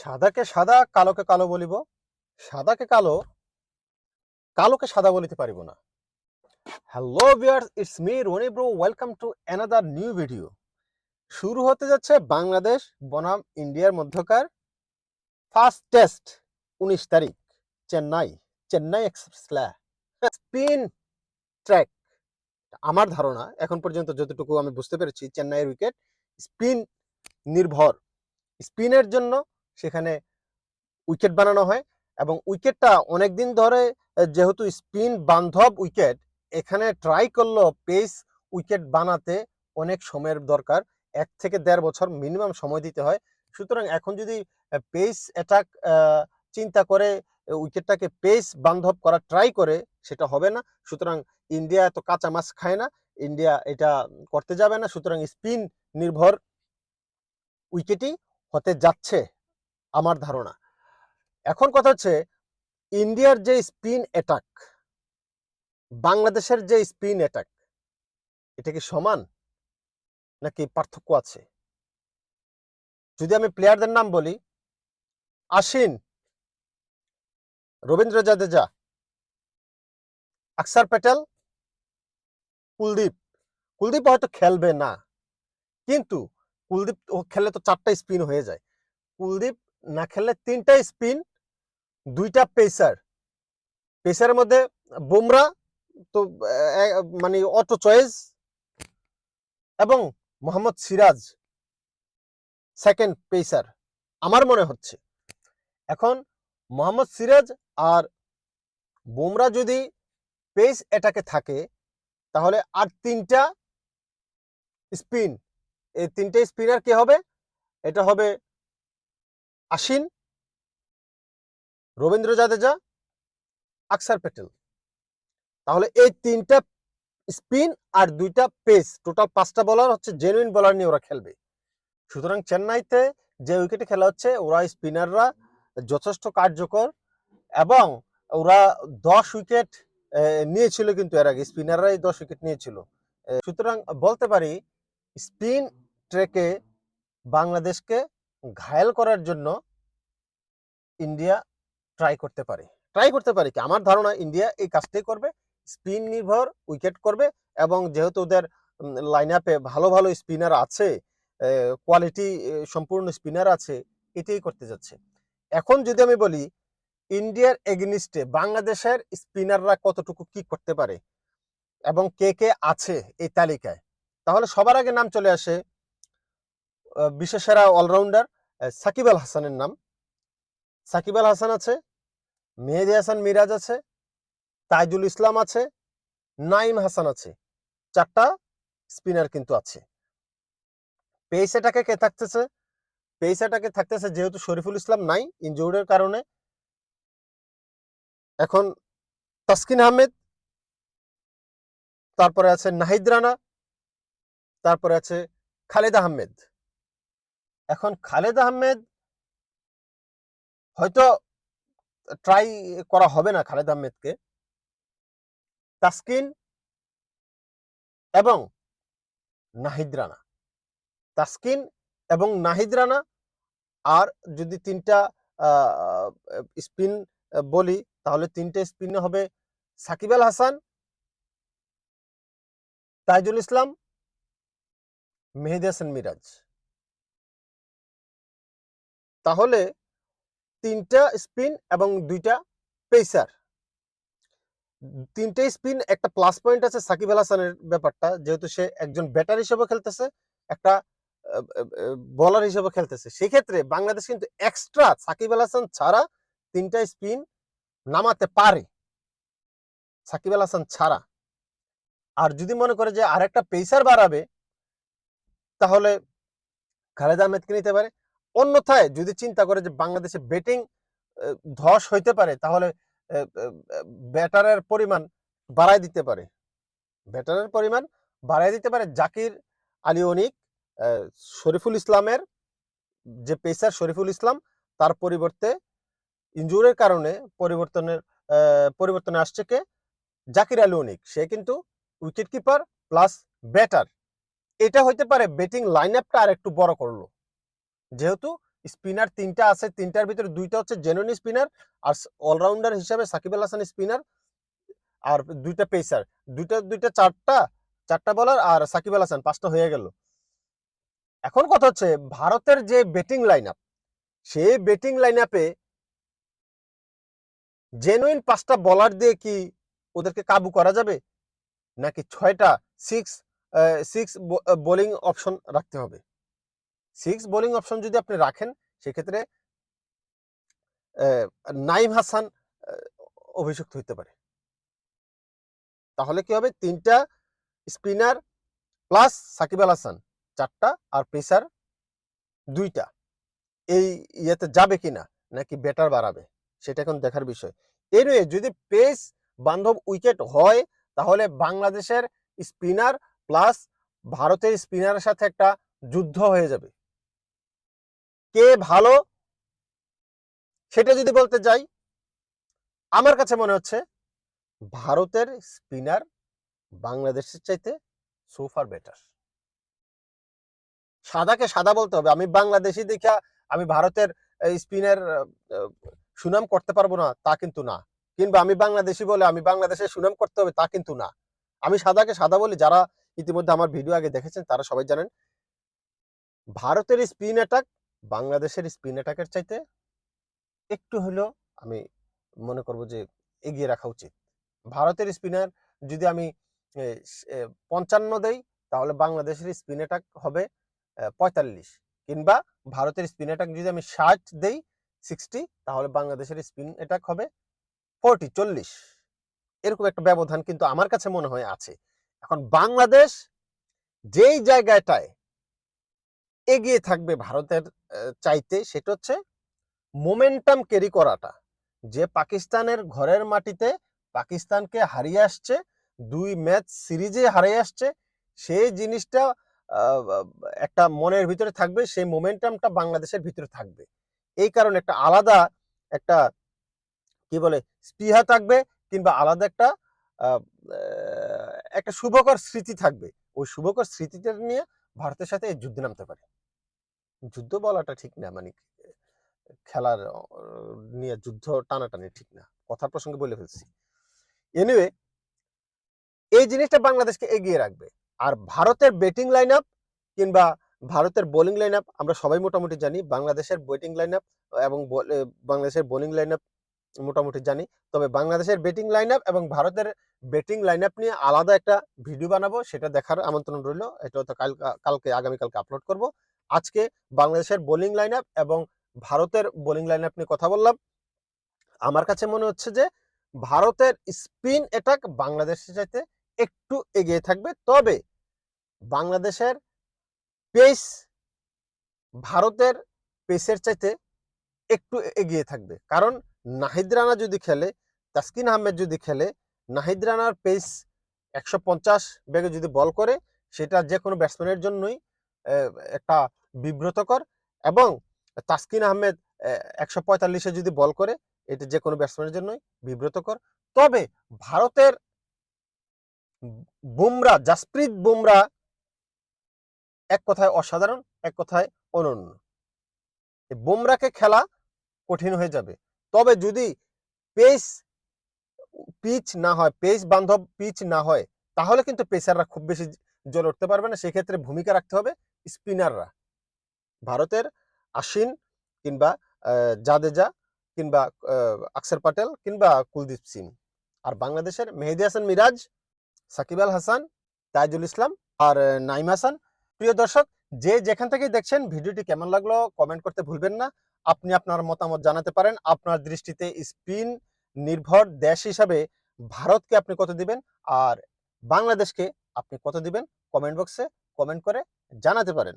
সাদাকে সাদা, কালোকে কালো বলিব। সাদাকে কালো, কালোকে সাদা বলিতে পারিব না। Hello viewers it's me Roni bro welcome to another new video শুরু হতে যাচ্ছে বাংলাদেশ বনাম ইন্ডিয়ার মধ্যকার ফার্স্ট টেস্ট উনিশ তারিখ, চেন্নাই চেন্নাই স্পিন ট্র্যাক আমার ধারণা, এখন পর্যন্ত যতটুকু আমি বুঝতে পেরেছি, চেন্নাইয়ের উইকেট স্পিন নির্ভর। স্পিনের জন্য সেখানে উইকেট বানানো হয় এবং উইকেটটা অনেক দিন ধরে যেহেতু স্পিন বান্ধব উইকেট, এখানে ট্রাই করল পেস উইকেট বানাতে অনেক সময়ের দরকার। এক থেকে দেড় বছর মিনিমাম সময় দিতে হয়। সুতরাং এখন যদি পেস অ্যাটাক চিন্তা করে উইকেটটাকে পেস বান্ধব করা ট্রাই করে, সেটা হবে না। সুতরাং ইন্ডিয়া এত কাঁচা মাছ খায় না। ইন্ডিয়া এটা করতে যাবে না। সুতরাং স্পিন নির্ভর উইকেটই হতে যাচ্ছে। আমার ধারণা। এখন কথা হচ্ছে, ইন্ডিয়ার যে স্পিন অ্যাটাক বাংলাদেশের যে স্পিন অ্যাটাক এটা কি সমান নাকি পার্থক্য আছে? যদি আমি প্লেয়ারদের নাম বলি আশিন রবীন্দ্র জাদেজা, আকসার প্যাটেল, কুলদীপ। কুলদীপ হয়তো খেলবে না, কিন্তু কুলদীপ ও খেললে তো চারটা স্পিন হয়ে যায়। কুলদীপ না খেললে তিনটা স্পিন, দুইটা পেসার। পেসারের মধ্যে বুমরা, তো মানে অটো চয়েস এবং মোহাম্মদ সিরাজ সেকেন্ড পেসার, আমার মনে হচ্ছে। এখন মোহাম্মদ সিরাজ আর বুমরা যদি পেস এটাকে থাকে, তাহলে আর তিনটা স্পিন, এই তিনটে স্পিনার কি হবে? এটা হবে আশিন রবীন্দ্র জাদেজা, আকসার প্যাটেল তাহলে এই তিনটা স্পিন আর দুইটা পেস, টোটাল পাঁচটা বলার হচ্ছে জেনুইন বলার নিয়ে ওরা খেলবে। সুতরাং চেন্নাইতে যে উইকেটে খেলা হচ্ছে, ওরা স্পিনাররা যথেষ্ট কার্যকর এবং ওরা দশ উইকেট নিয়েছিল কিন্তু এর আগে স্পিনাররাই দশ উইকেট নিয়েছিল। সুতরাং বলতে পারি, স্পিন ট্রেকে বাংলাদেশকে ঘায়েল করার জন্য ইন্ডিয়া ট্রাই করতে পারে। ট্রাই করতে পারে কি? আমার ধারণা ইন্ডিয়া এই কাজটাই করবে। স্পিন নির্ভর উইকেট করবে এবং যেহেতু ওদের লাইন আপে ভালো ভালো স্পিনার আছে কোয়ালিটি সম্পূর্ণ স্পিনার আছে, এটাই করতে যাচ্ছে। এখন যদি আমি বলি, ইন্ডিয়ার এগেনিস্টে বাংলাদেশের স্পিনাররা কতটুকু কি করতে পারে এবং কে কে আছে এই তালিকায়? তাহলে সবার আগে নাম চলে আসে বিশ্বসেরা অলরাউন্ডার সাকিব আল হাসানের নাম। সাকিব আল হাসান আছে, মেহেদি হাসান মিরাজ আছে, তাইজুল ইসলাম আছে নাইম হাসান আছে। চারটা স্পিনার কিন্তু আছে। পেস এটাকে কে থাকতেছে? পেস এটাকে থাকতেছে যেহেতু শরীফুল ইসলাম নাই ইনজুর্ডের কারণে। এখন তাসকিন আহমেদ, তারপরে আছে নাহিদ রানা, তারপরে আছে খালেদ আহমেদ। এখন খালেদ আহমেদ হয়তো ট্রাই করা হবে না খালেদ আহমেদকে। তাসকিন এবং নাহিদ রানা। তাসকিন এবং নাহিদ রানা আর যদি তিনটা স্পিন বলি, তাহলে তিনটে স্পিন হবে সাকিব আল হাসান, তাইজুল ইসলাম, মেহেদি হাসান মিরাজ। তাহলে তিনটা স্পিন এবং দুইটা পেসার তিনটে স্পিন একটা প্লাস পয়েন্ট আছে সাকিব আল হাসানের ব্যাপারটা, যেহেতু সে একজন ব্যাটার হিসেবে খেলতেছে, একটা বলার হিসেবে খেলতেছে। সেক্ষেত্রে বাংলাদেশ কিন্তু এক্সট্রা সাকিব আল হাসান ছাড়া তিনটা স্পিন নামাতে পারে। সাকিব আল হাসান ছাড়া। আর যদি মনে করে যে আরেকটা পেসার বাড়াবে, তাহলে খালেদ আহমেদকে নিতে পারে। অন্যথায় যদি চিন্তা করে যে বাংলাদেশে ব্যাটিং ধস হইতে পারে, তাহলে ব্যাটারের পরিমাণ বাড়াই দিতে পারে। ব্যাটারের পরিমাণ বাড়াই দিতে পারে জাকির আলী অনিক শরীফুল ইসলামের, যে পেসার শরীফুল ইসলাম, তার পরিবর্তে ইনজুরের কারণে পরিবর্তনের পরিবর্তনে আসছে কে? জাকির আলী অনিক। সে কিন্তু উইকেট কিপার প্লাস ব্যাটার এটা হইতে পারে ব্যাটিং লাইন আপটা আর একটু বড় করল। যেহেতু স্পিনার তিনটা আছে, তিনটার ভিতরে দুইটা হচ্ছে জেনুইন স্পিনার আর অলরাউন্ডার হিসাবে সাকিব আল হাসান স্পিনার আর দুইটা পেসার দুইটা দুইটা চারটা চারটা বলার আর সাকিব আল হাসান, পাঁচটা হয়ে গেল। এখন কথা হচ্ছে ভারতের যে ব্যাটিং লাইন আপ সেই ব্যাটিং লাইন আপে জেনুইন পাঁচটা বলার দিয়ে কি ওদেরকে কাবু করা যাবে? নাকি ছয়টা সিক্স সিক্স বোলিং অপশন রাখতে হবে? সিক্স বোলিং অপশন যদি আপনি রাখেন, সেক্ষেত্রে নাইম হাসান অভিযুক্ত হইতে পারে। তাহলে কি হবে? তিনটা স্পিনার প্লাস সাকিব আল হাসান, চারটা আর পেসার দুইটা। এই ইয়েতে যাবে কিনা? নাকি ব্যাটার বাড়াবে? সেটা এখন দেখার বিষয়। এনিওয়ে যদি পেস বান্ধব উইকেট হয়, তাহলে বাংলাদেশের স্পিনার প্লাস ভারতের স্পিনারের সাথে একটা যুদ্ধ হয়ে যাবে। কে ভালো সেটা যদি বলতে যাই, আমার কাছে মনে হচ্ছে ভারতের স্পিনার বাংলাদেশের চাইতে সুপার বেটার সাদাকে সাদা বলতে হবে। আমি বাংলাদেশি দেখা আমি ভারতের স্পিনের সুনাম করতে পারব না, তা কিন্তু না। কিংবা আমি বাংলাদেশি বলে আমি বাংলাদেশের সুনাম করতে হবে, তা কিন্তু না। আমি সাদাকে সাদা বলি, যারা ইতিমধ্যে আমার ভিডিও আগে দেখেছেন, তারা সবাই জানেন, ভারতের স্পিন অ্যাটাক বাংলাদেশের স্পিন অ্যাটাকের চাইতে একটু হলেও আমি মনে করব যে এগিয়ে রাখা উচিত। ভারতের স্পিনার যদি আমি পঞ্চান্ন দেই, তাহলে বাংলাদেশের স্পিন অ্যাটাক হবে পঁয়তাল্লিশ। কিংবা ভারতের স্পিন অ্যাটাক যদি আমি ষাট দেই সিক্সটি তাহলে বাংলাদেশের স্পিন অ্যাটাক হবে ফোরটি চল্লিশ। এরকম একটা ব্যবধান কিন্তু আমার কাছে মনে হয় আছে। এখন বাংলাদেশ যেই জায়গাটায় এগিয়ে থাকবে ভারতের চাইতে সেটা হচ্ছে মোমেন্টাম ক্যারি করাটা। যে পাকিস্তানের ঘরের মাটিতে পাকিস্তানকে হারিয়ে আসছে, দুই ম্যাচ সিরিজে হারিয়ে আসছে, সেই জিনিসটা একটা মনের ভিতরে থাকবে, সেই মোমেন্টামটা বাংলাদেশের ভিতরে থাকবে। এই কারণে একটা আলাদা একটা, কি বলে, স্পৃহা থাকবে কিংবা আলাদা একটা একটা শুভকর স্মৃতি থাকবে। ওই শুভকর স্মৃতিটা নিয়ে ভারতের সাথে যুদ্ধে নামতে পারে। যুদ্ধ বলাটা ঠিক না মানে খেলার নিয়ে যুদ্ধ টানাটানি ঠিক না কথা প্রসঙ্গে বলে ফেলছি। এনিওয়ে এই জিনিসটা বাংলাদেশকে এগিয়ে রাখবে। আর ভারতের ব্যাটিং লাইন আপ কিংবা ভারতের বোলিং লাইন আপ আমরা সবাই মোটামুটি জানি, বাংলাদেশের ব্যাটিং লাইন আপ এবং বাংলাদেশের বোলিং লাইন আপ মোটামুটি জানি। তবে বাংলাদেশের ব্যাটিং লাইন আপ এবং ভারতের ব্যাটিং লাইন আপ নিয়ে আলাদা একটা ভিডিও বানাবো, সেটা দেখার আমন্ত্রণ রইল। এটা হয়তো কাল কালকে, আগামীকালকে আপলোড করব। আজকে বাংলাদেশের বোলিং লাইন এবং ভারতের বোলিং লাইন নিয়ে কথা বললাম। আমার কাছে মনে হচ্ছে যে ভারতের স্পিন অ্যাটাক বাংলাদেশের চাইতে একটু এগিয়ে থাকবে। তবে বাংলাদেশের পেস ভারতের পেসের চাইতে একটু এগিয়ে থাকবে। কারণ নাহিদ রানা যদি খেলে, তাসকিন আহমেদ যদি খেলে, নাহিদ রানার পেস একশো পঞ্চাশ বেগে যদি বল করে, সেটা যে কোনো ব্যাটসম্যানের জন্যই একটা বিব্রতকর এবং তাসকিন আহমেদ একশো পঁয়তাল্লিশে যদি বল করে, এটা যে কোনো ব্যাটসম্যানের জন্যই বিব্রতকর। তবে ভারতের বুমরা, জাসপ্রীত বুমরা এক কথায় অসাধারণ, এক কথায় অনন্য। বুমরাকে খেলা কঠিন হয়ে যাবে। তবে যদি পেস পিচ না হয়, পেস বান্ধব পিচ না হয়, তাহলে কিন্তু পেসাররা খুব বেশি জ্বলে উঠতে পারবে না। সেক্ষেত্রে ভূমিকা রাখতে হবে স্পিনাররা। ভারতের আশ্বিন কিংবা জাদেজা কিংবা আকসর প্যাটেল কিংবা কুলদীপ সিং। আর বাংলাদেশের মেহেদি হাসান মিরাজ, সাকিব আল হাসান, তাইজুল ইসলাম আর নাইম হাসান। প্রিয় দর্শক, যে যেখান থেকে দেখছেন, ভিডিওটি কেমন লাগল কমেন্ট করতে ভুলবেন না। আপনি আপনার মতামত জানাতে পারেন, আপনার দৃষ্টিতে স্পিন নির্ভর দেশ হিসাবে ভারতকে আপনি কত দিবেন আর বাংলাদেশকে আপনি কত দিবেন? কমেন্ট বক্সে কমেন্ট করে জানাতে পারেন।